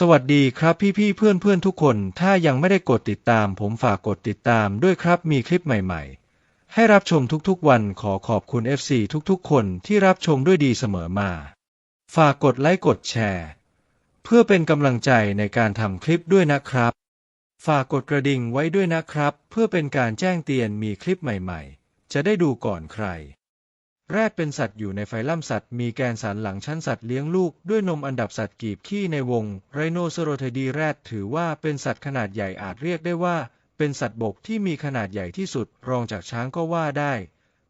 สวัสดีครับพี่พี่ๆเพื่อนเพื่อนๆทุกคน ถ้ายังไม่ได้กดติดตามผมฝากกดติดตามด้วยครับมีคลิปใหม่ๆ ให้รับชมทุกๆวันขอขอบคุณ FC ทุกๆ คนที่รับชมด้วยดีเสมอมา ฝากกดไลค์กดแชร์ เพื่อเป็นกำลังใจในการทำคลิปด้วยนะครับ ฝากกดกระดิ่งไว้ด้วยนะครับ เพื่อเป็นการแจ้งเตือนมีคลิปใหม่ๆ จะได้ดูก่อนใคร แรดเป็นสัตว์อยู่ในไฟลัมสัตว์มีแกนสันหลังชั้นสัตว์เลี้ยงลูกด้วยนมอันดับสัตว์กีบขี้ในวงไรโนเซโรไทดีแรดถือว่าเป็นสัตว์ขนาดใหญ่อาจเรียกได้ว่า เป็นสัตว์บกที่มีขนาดใหญ่ที่สุดรองจากช้างก็ว่าได้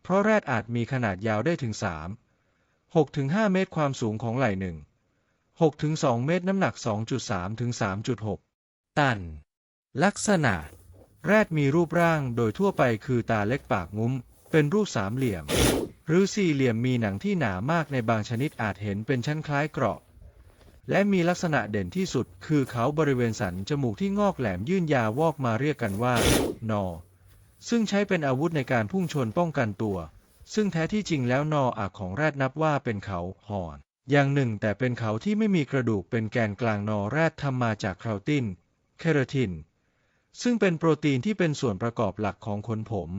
เพราะแรดอาจมีขนาดยาวได้ถึง 3 6ถึง5เมตรความสูงของไหล่หนึ่ง6ถึง2เมตรน้ำหนัก 2.3ถึง3.6 ตัน ลักษณะ แรดมีรูปร่างโดยทั่วไปคือตาเล็กปากงุ้ม เป็นรูปสามเหลี่ยม หรือสี่เหลี่ยมมีหนังที่หนามากในบางชนิดอาจเห็นเป็นชั้นคล้ายเกราะ และมีลักษณะเด่นที่สุด คือเขาบริเวณสันจมูกที่งอกแหลมยื่นยาววอกมาเรียกกันว่า นอ ซึ่งใช้เป็นอาวุธในการพุ่งชนป้องกันตัว ซึ่งแท้ที่จริงแล้วนออักของแรดนับว่าเป็นเขาหอน อย่างหนึ่ง แต่เป็นเขาที่ไม่มีกระดูกเป็นแกนกลางนอแรดทำมาจากคราติน เคราติน ซึ่งเป็นโปรตีนที่เป็นส่วนประกอบหลักของขนผม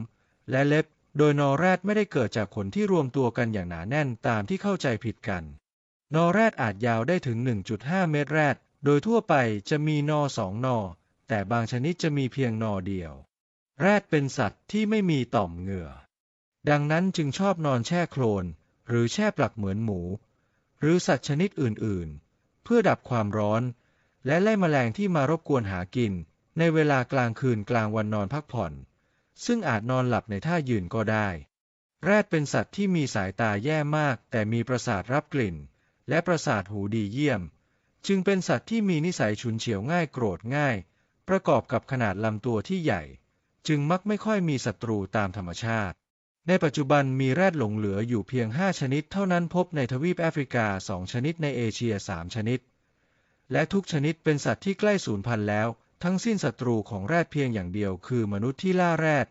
และเล็บ โดยนอแรดไม่ได้เกิดจากขนที่รวมตัวกันอย่างหนาแน่นตามที่เข้าใจผิดกัน นอแรดอาจยาวได้ถึง 1.5 เมตรแรด โดยทั่วไปจะมีนอสองนอ แต่บางชนิดจะมีเพียงนอเดียว แรดเป็นสัตว์ที่ไม่มีต่อมเหงื่อ ดังนั้นจึงชอบนอนแช่โคลน หรือแช่ปลักเหมือนหมู หรือสัตว์ชนิดอื่น ๆ เพื่อดับความร้อน และไล่แมลงที่มารบกวนหากิน ในเวลากลางคืนกลางวันนอนพักผ่อน ซึ่งอาจนอนหลับในท่ายืนก็ได้ แรดเป็นสัตว์ที่มีสายตาแย่มาก แต่มีประสาทรับกลิ่น และประสาทหูดีเยี่ยม จึงเป็นสัตว์ที่มีนิสัยฉุนเฉียวง่ายโกรธง่าย ประกอบกับขนาดลำตัวที่ใหญ่ จึงมักไม่ค่อยมีศัตรูตามธรรมชาติ ในปัจจุบันมีแรดหลงเหลืออยู่เพียง 5 ชนิด เท่านั้นพบในทวีปแอฟริกา 2 ชนิดในเอเชีย 3 ชนิด และทุกชนิดเป็นสัตว์ที่ใกล้สูญพันธุ์แล้ว ทั้งสิ้นศัตรูของแรดเพียงอย่างเดียวคือมนุษย์ที่ล่าแรด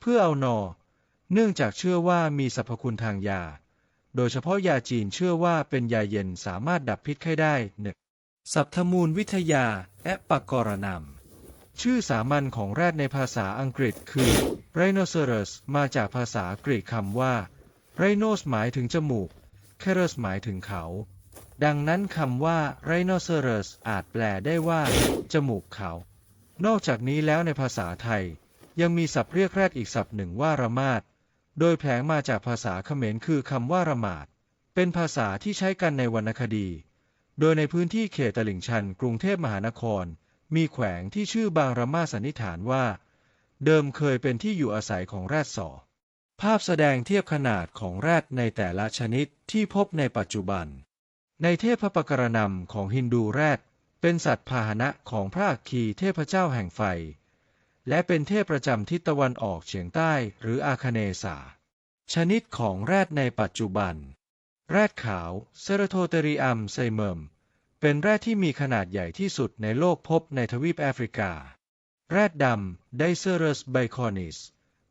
เพื่อเอานอ เนื่องจากเชื่อว่ามีสรรพคุณทางยา โดยเฉพาะยาจีนเชื่อว่าเป็นยาเย็นสามารถดับพิษไข้ได้หนึ่งสัพทมูลวิทยาแอะปกรนำชื่อสามัญของแรดในภาษาอังกฤษคือ rhinoceros มาจากภาษากรีกคำว่า rhinos หมายถึงจมูก keros หมายถึงเขา ดังนั้นคำว่า rhinoceros อาจแปลได้ว่า จมูกเขา นอกจากนี้แล้วในภาษาไทย ยังมีศัพท์เรียกแรดอีกศัพท์หนึ่งว่าระมาด โดยแผลงมาจากภาษาเขมรคือคำว่าระมาด เป็นภาษาที่ใช้กันในวรรณคดี โดยในพื้นที่เขตตลิ่งชัน กรุงเทพมหานคร มีแขวงที่ชื่อบางระมาสันนิษฐานว่า เดิมเคยเป็นที่อยู่อาศัยของแรดสอ ภาพแสดงเทียบขนาดของแรดในแต่ละชนิดที่พบในปัจจุบัน ในเทพปกรณำของฮินดูแรด เป็นสัตว์พาหนะของพระอัคคีเทพเจ้าแห่งไฟ และเป็นเทพประจำทิศตะวันออกเฉียงใต้หรืออาคเนสา ชนิดของแรดในปัจจุบัน แรดขาวเซรโทเตริอัมไซเมม เป็นแรดที่มีขนาดใหญ่ที่สุดในโลกพบในทวีปแอฟริกา แรดดำไดเซอรัสไบคอนิส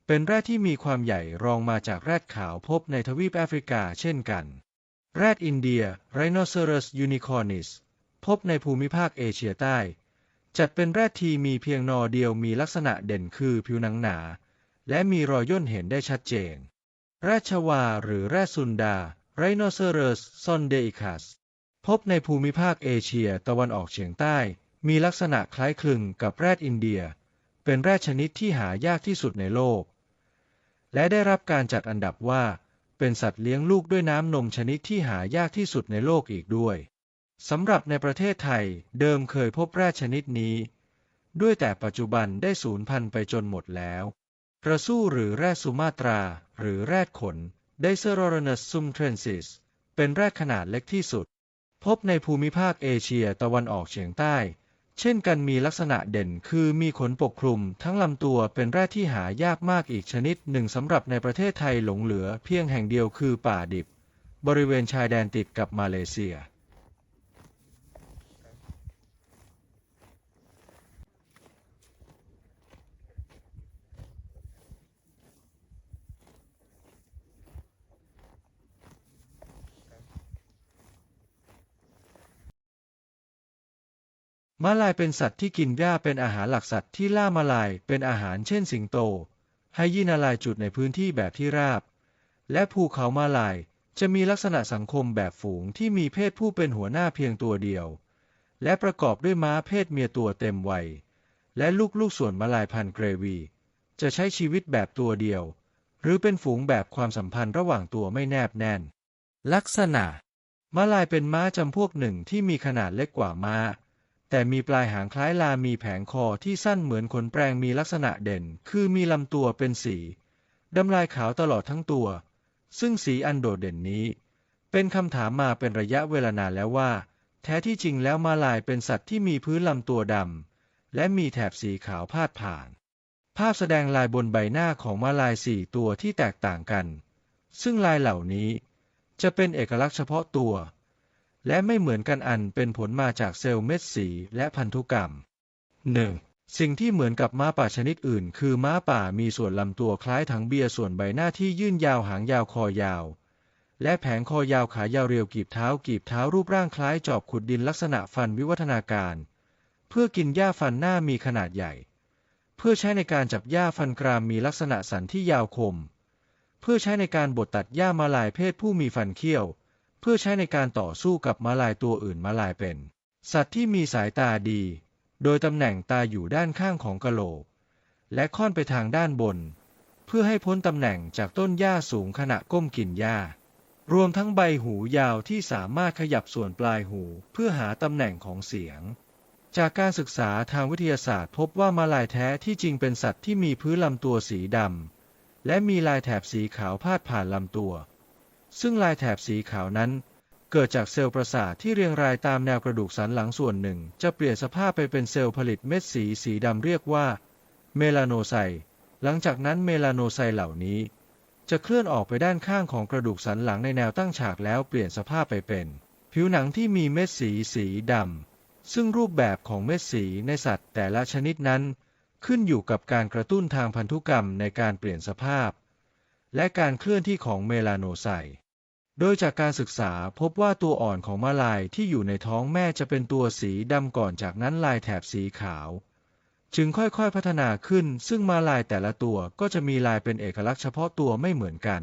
เป็นแรดที่มีความใหญ่รองมาจากแรดขาวพบในทวีปแอฟริกาเช่นกัน แรดอินเดีย Rhinoceros unicornis พบในภูมิภาคเอเชียใต้ จัดเป็นแรดทีมีเพียงนอเดียวมีลักษณะเด่นคือผิวหนังหนา และมีรอยย่นเห็นได้ชัดเจน แรชวาหรือแรดซุนดา Rhinoceros sondeicus พบในภูมิภาคเอเชียตะวันออกเฉียงใต้ มีลักษณะคล้ายคลึงกับแรดอินเดีย เป็นแรดชนิดที่หายากที่สุดในโลก และได้รับการจัดอันดับว่า เป็นสัตว์เลี้ยงลูกด้วยน้ำนมชนิดที่หายากที่สุดในโลกอีกด้วย สำหรับในประเทศไทยเดิมเคยพบแรดชนิดนี้ ด้วยแต่ปัจจุบันได้สูญพันธุ์ไปจนหมดแล้ว กระสู้หรือแรดสุมาตรา หรือแรดขนไดเซอรอรนัสซุมเทรนซิสเป็นแรดขนาดเล็กที่สุด พบในภูมิภาคเอเชียตะวันออกเฉียงใต้ เช่นกันมีลักษณะเด่นคือมีขนปกคลุมทั้งลำตัวเป็นแรดที่หายากมากอีกชนิดหนึ่งสำหรับในประเทศไทยหลงเหลือเพียงแห่งเดียวคือป่าดิบ บริเวณชายแดนติดกับมาเลเซีย ม้าลายเป็นสัตว์ที่กินหญ้าเป็นอาหารหลักสัตว์ที่ล่าม้าลายเป็นอาหารเช่นสิงโตไฮยีนาลายจุดในพื้นที่แบบที่ราบ และภูเขาม้าลายจะมีลักษณะสังคมแบบฝูงที่มีเพศผู้เป็นหัวหน้าเพียงตัวเดียว และประกอบด้วยม้าเพศเมียตัวเต็มวัย และลูกๆส่วนม้าลายพันธุ์เกรวี จะใช้ชีวิตแบบตัวเดียว หรือเป็นฝูงแบบความสัมพันธ์ระหว่างตัวไม่แนบแน่น ลักษณะม้าลายเป็นม้าจำพวกหนึ่งที่มีขนาดเล็กกว่าม้า แต่มีปลายหางคล้ายลามีแผงคอที่สั้นเหมือนขนแปรงมีลักษณะเด่น คือมีลำตัวเป็นสีดำลายขาวตลอดทั้งตัว ซึ่งสีอันโดดเด่นนี้ เป็นคำถามมาเป็นระยะเวลานานแล้วว่า แท้ที่จริงแล้วมาลายเป็นสัตว์ที่มีพื้นลำตัวดำและมีแถบสีขาวพาดผ่าน ภาพแสดงลายบนใบหน้าของมาลายสี่ตัวที่แตกต่างกัน ซึ่งลายเหล่านี้จะเป็นเอกลักษณ์เฉพาะตัว และไม่เหมือนกันอันเป็นผลมาจากเซลล์เม็ดสีและพันธุกรรม 1. สิ่งที่เหมือนกับม้าป่าชนิดอื่น คือม้าป่ามีส่วนลำตัวคล้ายถังเบียร์ส่วนใบหน้าที่ยื่นยาวหางยาวคอยาว และแผงคอยาวขายาวเรียวกีบเท้ากีบเท้ารูปร่างคล้ายจอบขุดดินลักษณะฟันวิวัฒนาการ เพื่อกินหญ้าฟันหน้ามีขนาดใหญ่ เพื่อใช้ในการจับหญ้าฟันกรามมีลักษณะสันที่ยาวคม เพื่อใช้ในการบดตัดหญ้ามาลายเพศผู้มีฟันเขี้ยว เพื่อใช้ในการต่อสู้กับมาลายตัวอื่นมาลายเป็น สัตว์ที่มีสายตาดี โดยตำแหน่งตาอยู่ด้านข้างของกะโหลก และค่อนไปทางด้านบน เพื่อให้พ้นตำแหน่งจากต้นหญ้าสูงขณะก้มกินหญ้ารวมทั้งใบหูยาวที่สามารถขยับส่วนปลายหูเพื่อหาตำแหน่งของเสียง จากการศึกษาทางวิทยาศาสตร์ พบว่ามาลายแท้ที่จริงเป็นสัตว์ที่มีพื้นลำตัวสีดำและมีลายแถบสีขาวพาดผ่านลำตัว ซึ่งลายแถบสีขาวนั้น เกิดจากเซลล์ประสาทที่เรียงรายตามแนวกระดูกสันหลังส่วนหนึ่ง จะเปลี่ยนสภาพไปเป็นเซลล์ผลิตเม็ดสีสีดำเรียกว่าเมลาโนไซต์หลังจากนั้นเมลาโนไซต์เหล่านี้ จะเคลื่อนออกไปด้านข้างของกระดูกสันหลังในแนวตั้งฉากแล้วเปลี่ยนสภาพไปเป็น ผิวหนังที่มีเม็ดสีสีดำซึ่งรูปแบบของเม็ดสีในสัตว์แต่ละชนิดนั้น ขึ้นอยู่กับการกระตุ้นทางพันธุกรรมในการเปลี่ยนสภาพ และการเคลื่อนที่ของเมลาโนไซต์โดยจากการศึกษาพบว่าตัวอ่อนของมาลายที่อยู่ในท้องแม่จะเป็นตัวสีดำก่อนจากนั้นลายแถบสีขาว จึงค่อยๆพัฒนาขึ้น ซึ่งมาลายแต่ละตัวก็จะมีลายเป็นเอกลักษณ์เฉพาะตัวไม่เหมือนกัน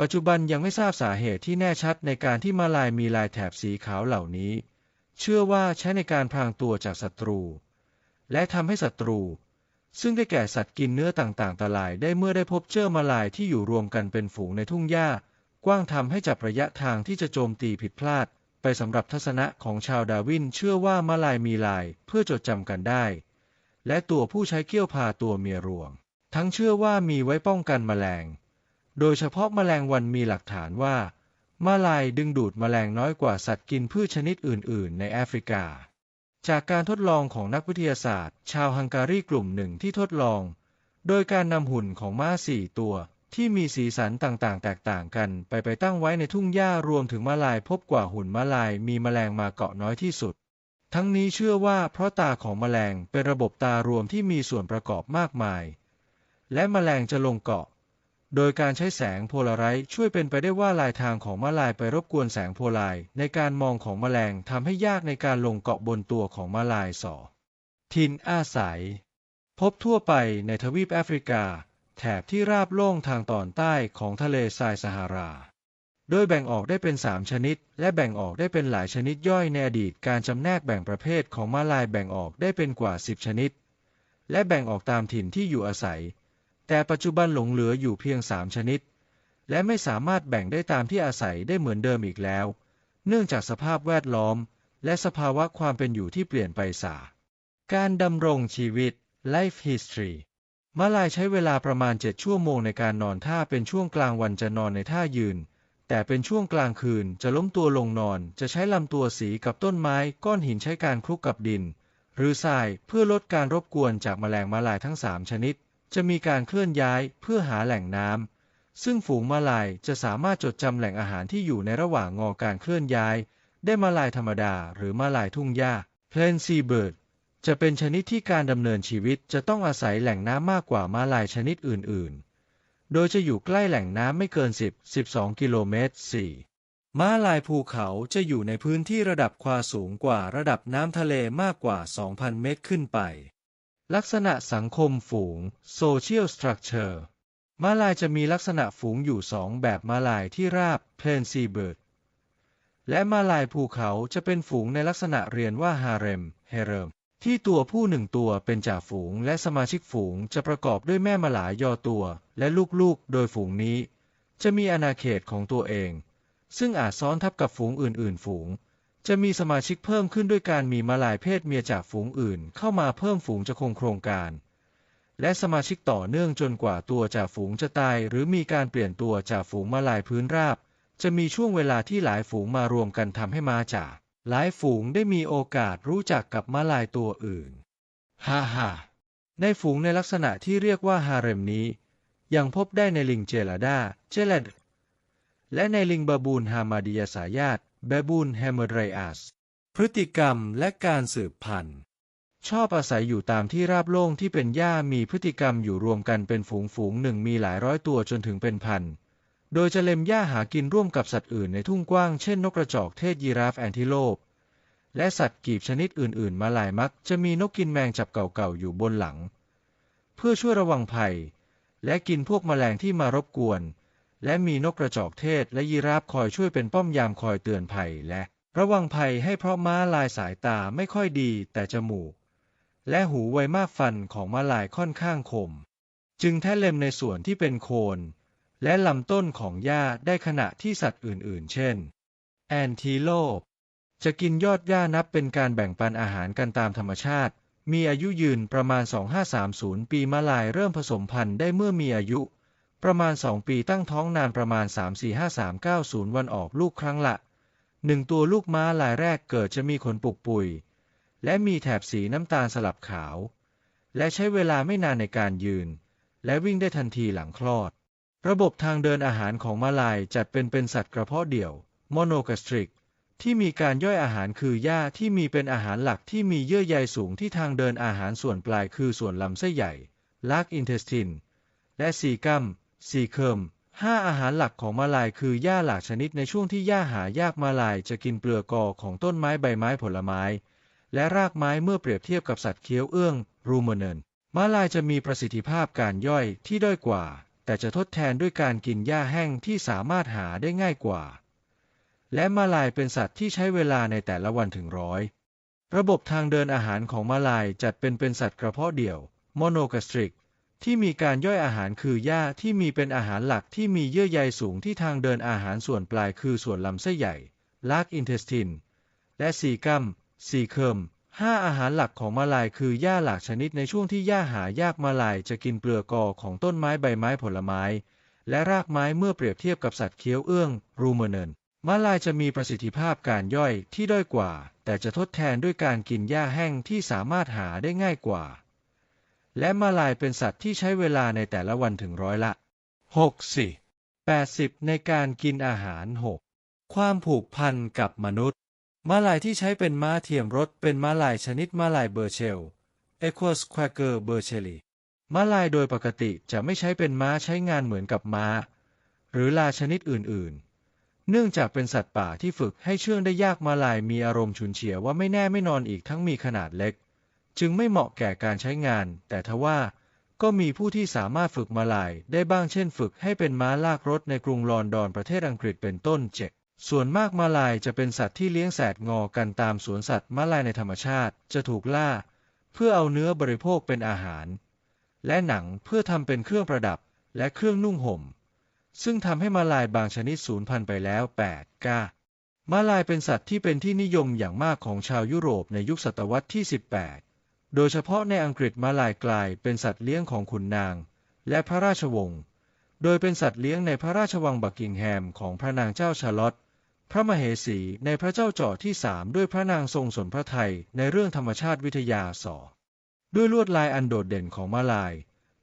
ปัจจุบันยังไม่ทราบสาเหตุที่แน่ชัดในการที่มาลายมีลายแถบสีขาวเหล่านี้ เชื่อว่าใช้ในการพรางตัวจากศัตรู และทำให้ศัตรู ซึ่งได้แก่สัตว์กินเนื้อต่างๆตลายได้เมื่อได้พบเจอมาลายที่อยู่รวมกันเป็นฝูงในทุ่งหญ้า กว้างทำให้จับระยะทางที่จะโจมตีผิดพลาด ไปสำหรับทัศนะของชาวดาวินเชื่อว่ามาลายมีลายเพื่อจดจำกันได้ และตัวผู้ใช้เกี้ยวพาตัวเมียรวง ทั้งเชื่อว่ามีไว้ป้องกันแมลง โดยเฉพาะแมลงวันมีหลักฐานว่ามาลายดึงดูดแมลงน้อยกว่าสัตว์กินพืชชนิดอื่น ๆ ในแอฟริกา จากการทดลองของนักวิทยาศาสตร์ ชาวฮังการีกลุ่มหนึ่งที่ทดลอง โดยการนำหุ่นของม้าสี่ตัว ที่มีสีสันต่างๆ แตกต่างกัน ไปไปตั้งไว้ในทุ่งหญ้ารวมถึงมาลายพบกว่าหุ่นมาลายมีแมลงมาเกาะน้อยที่สุด ทั้งนี้เชื่อว่าเพราะตาของแมลงเป็นระบบตารวมที่มีส่วนประกอบมากมาย และแมลงจะลงเกาะ โดยการใช้แสงโพลาไรต์ช่วยเป็นไปได้ว่าลายทางของม้าลายไปรบกวนแสงโพลาร์ในการมองของแมลงทำให้ยากในการลงเกาะบนตัวของม้าลายสอทินอาศัย พบทั่วไปในทวีปแอฟริกา แถบที่ราบโล่งทางตอนใต้ของทะเลทรายซาฮารา โดยแบ่งออกได้เป็น 3 ชนิด และแบ่งออกได้เป็นหลายชนิดย่อยในอดีตการจำแนกแบ่งประเภทของม้าลายแบ่งออกได้เป็นกว่า 10 ชนิด และแบ่งออกตามถิ่นที่อยู่อาศัย แต่ปัจจุบันหลงเหลืออยู่เพียง3ชนิด และไม่สามารถแบ่งได้ตามที่อาศัยได้เหมือนเดิมอีกแล้ว เนื่องจากสภาพแวดล้อม และสภาวะความเป็นอยู่ที่เปลี่ยนไปสา การดำรงชีวิต Life History มาลายใช้เวลาประมาณ 7 ชั่วโมงในการนอนถ้าเป็นช่วงกลางวันจะนอนในท่ายืน แต่เป็นช่วงกลางคืนจะล้มตัวลงนอน จะใช้ลำตัวสีกับต้นไม้ ก้อนหินใช้การคลุกกับดิน หรือทรายเพื่อลดการรบกวนจากแมลงมาลายทั้ง 3 ชนิด จะมีการเคลื่อนย้ายเพื่อหาแหล่งน้ำ ซึ่งฝูงมาลายจะสามารถจดจำแหล่งอาหารที่อยู่ในระหว่างงอการเคลื่อนย้าย ได้มาลายธรรมดาหรือมาลายทุ่งหญ้า p l a n Sea Bird จะเป็นชนิดที่การดำเนินชีวิตจะต้องอาศัยแหล่งน้ำมากกว่ามาลายชนิดอื่นๆ โดยจะอยู่ใกล้แหล่งน้ำไม่เกิน 10-12 กิโลเมตร 4 ม้าลายภูเขาจะอยู่ในพื้นที่ระดับความสูงกว่าระดับน้ำทะเลมากกว่า 2,000 เมตรขึ้นไป ลักษณะสังคมฝูง social structure ม้าลายจะมีลักษณะฝูงอยู่สองแบบม้าลายที่ราบ plain seabird และม้าลายภูเขาจะเป็นฝูงในลักษณะเรียนว่าฮาเร็ม harem ที่ตัวผู้หนึ่งตัวเป็นจ่าฝูงและสมาชิกฝูงจะประกอบด้วยแม่มาลายยอตัว และลูกๆ โดยฝูงนี้ จะมีอาณาเขตของตัวเอง ซึ่งอาจซ้อนทับกับฝูงอื่นๆ ฝูง จะมีสมาชิกเพิ่มขึ้นด้วยการมีมาลายเพศเมียจากฝูงอื่น เข้ามาเพิ่มฝูงจะคงโครงการ และสมาชิกต่อเนื่องจนกว่าตัวจ่าฝูงจะตาย หรือมีการเปลี่ยนตัวจากฝูงมาลายพื้นราบ จะมีช่วงเวลาที่หลายฝูงมารวมกันทำให้มาจากหลายฝูงได้มีโอกาสรู้จักกับมาลายตัวอื่น ฮ่าฮ่าในฝูงในลักษณะที่เรียกว่าฮาเร็มนี้ ยังพบได้ในลิงเจลาดาเจเลดและในลิงบาบูนฮามาดิยาสายาต เบบูนแฮมเมอร์ไรอัสพฤติกรรมและการสืบพันธุ์ ชอบอาศัยอยู่ตามที่ราบโล่งที่เป็นหญ้ามีพฤติกรรมอยู่รวมกันเป็นฝูงฝูงหนึ่งมีหลายร้อยตัวจนถึงเป็นพัน โดยจะเล็มหญ้าหากินร่วมกับสัตว์อื่นในทุ่งกว้างเช่นนกกระจอกเทศยีราฟแอนทิโลป และสัตว์กีบชนิดอื่นๆ มาหลายมัก จะมีนกกินแมงจับเก่าๆอยู่บนหลัง เพื่อช่วยระวังภัย และกินพวกแมลงที่มารบกวน และมีนกกระจอกเทศและยีราฟคอยช่วยเป็นป้อมยามคอยเตือนภัยและระวังภัยให้เพราะม้าลายสายตาไม่ค่อยดีแต่จมูก และหูไวมากฟันของม้าลายค่อนข้างคม จึงแท้เล็มในส่วนที่เป็นโคน และลำต้นของหญ้าได้ขณะที่สัตว์อื่นๆ เช่น แอนทีโลป จะกินยอดหญ้านับเป็นการแบ่งปันอาหารกันตามธรรมชาติ มีอายุยืนประมาณ 2530 ปีม้าลายเริ่มผสมพันธุ์ได้เมื่อมีอายุ ประมาณ 2 ปีตั้งท้องนานประมาณ 345390 วันออกลูกครั้งละหนึ่งตัวลูกม้าลายแรกเกิดจะมีขนปุกปุย และมีแถบสีน้ำตาลสลับขาว และใช้เวลาไม่นานในการยืน และวิ่งได้ทันทีหลังคลอด ระบบทางเดินอาหารของม้าลายจัดเป็นเป็นสัตว์กระเพาะเดี่ยวโมโนกาสตริกที่มีการย่อยอาหารคือหญ้าที่มีเป็นอาหารหลักที่มีเยื่อใยสูงที่ทางเดินอาหารส่วนปลายคือส่วนลำไส้ใหญ่ lak intestine และซีกัม ซีเคิมห้าอาหารหลักของมาลายคือหญ้าหลากชนิดในช่วงที่หญ้าหายากมาลายจะกินเปลือกกอของต้นไม้ใบไม้ผลไม้ และรากไม้เมื่อเปรียบเทียบกับสัตว์เคี้ยวเอื้องรูมเนนมาลายจะมีประสิทธิภาพการย่อยที่ด้อยกว่า แต่จะทดแทนด้วยการกินหญ้าแห้งที่สามารถหาได้ง่ายกว่า และมาลายเป็นสัตว์ที่ใช้เวลาในแต่ละวันถึงร้อยระบบทางเดินอาหารของมาลายจัดเป็นเป็นสัตว์กระเพาะเดี่ยว โมโนกาสตริก ที่มีการย่อยอาหารคือหญ้าที่มีเป็นอาหารหลักที่มีเยื่อใยสูงที่ทางเดินอาหารส่วนปลายคือส่วนลำไส้ใหญ่ lak intestine และซีกัมซีเคิมห้าอาหารหลักของมาลายคือหญ้าหลากชนิดในช่วงที่หญ้าหายากมาลายจะกินเปลือกกอของต้นไม้ใบไม้ผลไม้ และรากไม้เมื่อเปรียบเทียบกับสัตว์เคี้ยวเอื้อง รูมเนนมาลายจะมีประสิทธิภาพการย่อยที่ด้อยกว่า แต่จะทดแทนด้วยการกินหญ้าแห้งที่สามารถหาได้ง่ายกว่า และมาลายเป็นสัตว์ที่ใช้เวลาในแต่ละวันถึงร้อยละ 60 80 ในการกินอาหาร 6. ความผูกพันกับมนุษย์ม้าลายที่ใช้เป็นม้าเทียมรถเป็นม้าลายชนิดม้าลายเบอร์เชล e q u u s q u a g e r b e r c h e l i ม้าลายโดยปกติจะไม่ใช้เป็นม้าใช้งานเหมือนกับม้า หรือลาชนิดอื่นๆ เนื่องจากเป็นสัตว์ป่าที่ฝึกให้เชื่องได้ยากม้าลายมีอารมณ์ฉุนเฉียวว่าไม่แน่ไม่นอนอีกทั้งมีขนาดเล็ก จึงไม่เหมาะแก่การใช้งาน แต่ทว่าก็มีผู้ที่สามารถฝึกมาลายได้บ้างเช่นฝึกให้เป็นม้าลากรถในกรุงลอนดอนประเทศอังกฤษเป็นต้นเจ็ดส่วนมากมาลายจะเป็นสัตว์ที่เลี้ยงแสดงอกันตามสวนสัตว์มาลายในธรรมชาติ จะถูกล่า เพื่อเอาเนื้อบริโภคเป็นอาหาร และหนังเพื่อทำเป็นเครื่องประดับและเครื่องนุ่งห่ม ซึ่งทำให้มาลายบางชนิดสูญพันธุ์ไปแล้ว8ก้ามาลายเป็นสัตว์ที่เป็นที่นิยมอย่างมากของชาวยุโรปในยุคศตวรรษที่ 18 โดยเฉพาะในอังกฤษม้าลายกลายเป็นสัตว์เลี้ยงของขุนนาง และพระราชวงศ์ โดยเป็นสัตว์เลี้ยงในพระราชวังบักกิงแฮมของพระนางเจ้าชาร์ลอตพระมเหสีในพระเจ้าจอร์จที่สามด้วยพระนางทรงสนพระไทยในเรื่องธรรมชาติวิทยาสอด้วยลวดลายอันโดดเด่นของม้าลาย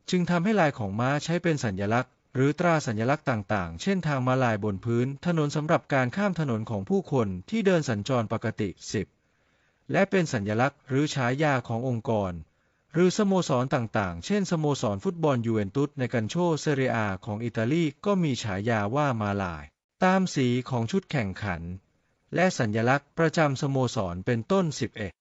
จึงทำให้ลายของม้าใช้เป็นสัญลักษณ์ หรือตราสัญลักษณ์ต่างๆ เช่นทางม้าลายบนพื้น ถนนสำหรับการข้ามถนนของผู้คนที่เดินสัญจรปกติ 10 และเป็นสัญลักษณ์หรือฉายาขององค์กร หรือสโมสรต่างๆ เช่นสโมสรฟุตบอลยูเวนตุสในกันโชเซเรียของอิตาลีก็มีฉายาว่ามาลาย ตามสีของชุดแข่งขัน และสัญลักษณ์ประจำสโมสรเป็นต้น 11